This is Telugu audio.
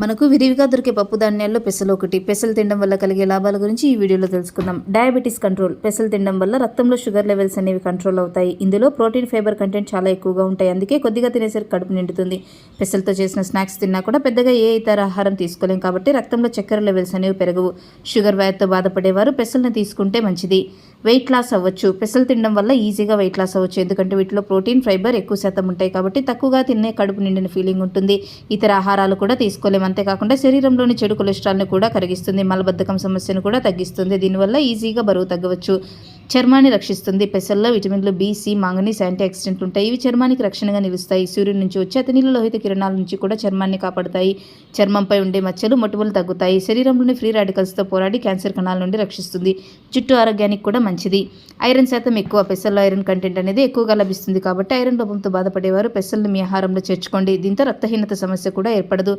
మనకు విరివిగా దొరికే పప్పు ధాన్యాల్లో పెసలు ఒకటి. పెసలు తినడం వల్ల కలిగే లాభాల గురించి ఈ వీడియోలో తెలుసుకుందాం. Diabetes control. పెసలు తినడం వల్ల రక్తంలో షుగర్ లెవెల్స్ అనేవి కంట్రోల్ అవుతాయి. ఇందులో ప్రోటీన్ ఫైబర్ కంటెంట్ చాలా ఎక్కువగా ఉంటాయి. అందుకే కొద్దిగా తినేసరికి కడుపు నిండుతుంది. పెసలతో చేసిన స్నాక్స్ తిన్నా కూడా పెద్దగా ఏ ఇతర ఆహారం తీసుకోలేం కాబట్టి రక్తంలో చక్కెర లెవెల్స్ అనేవి పెరగవు. షుగర్ వ్యాధితో బాధపడేవారు పెసలను తీసుకుంటే మంచిది. వెయిట్ లాస్ అవ్వచ్చు. పెసలు తినడం వల్ల ఈజీగా వెయిట్ లాస్ అవ్వచ్చు. ఎందుకంటే వీటిలో ప్రోటీన్ ఫైబర్ ఎక్కువ శాతం ఉంటాయి కాబట్టి తక్కువగా తినే కడుపు నిండిన ఫీలింగ్ ఉంటుంది. ఇతర ఆహారాలు కూడా తీసుకోలేము అంతేకాకుండా శరీరంలోని చెడు కొలెస్ట్రాల్ని కూడా కరిగిస్తుంది. మలబద్ధకం సమస్యను కూడా తగ్గిస్తుంది. దీనివల్ల ఈజీగా బరువు తగ్గవచ్చు. చర్మాన్ని రక్షిస్తుంది. పెసల్లో విటమిన్లు బి సి మాంగనీస్ యాంటీ ఆక్సిడెంట్లు ఉంటాయి. ఇవి చర్మానికి రక్షణగా నిలుస్తాయి. సూర్యుడి నుంచి వచ్చే అతినీల లోహిత కిరణాల నుంచి కూడా చర్మాన్ని కాపాడుతాయి. చర్మంపై ఉండే మచ్చలు మొటిమలు తగ్గుతాయి. శరీరంలోని ఫ్రీ రాడికల్స్తో పోరాడి క్యాన్సర్ కణాల నుండి రక్షిస్తుంది. జుట్టు ఆరోగ్యానికి కూడా మంచిది. ఐరన్ శాతం ఎక్కువ. పెసల్లో ఐరన్ కంటెంట్ అనేది ఎక్కువగా లభిస్తుంది కాబట్టి ఐరన్ లోపంతో బాధపడేవారు పెసల్ని మీ ఆహారంలో చేర్చుకోండి. దీంతో రక్తహీనత సమస్య కూడా ఏర్పడదు.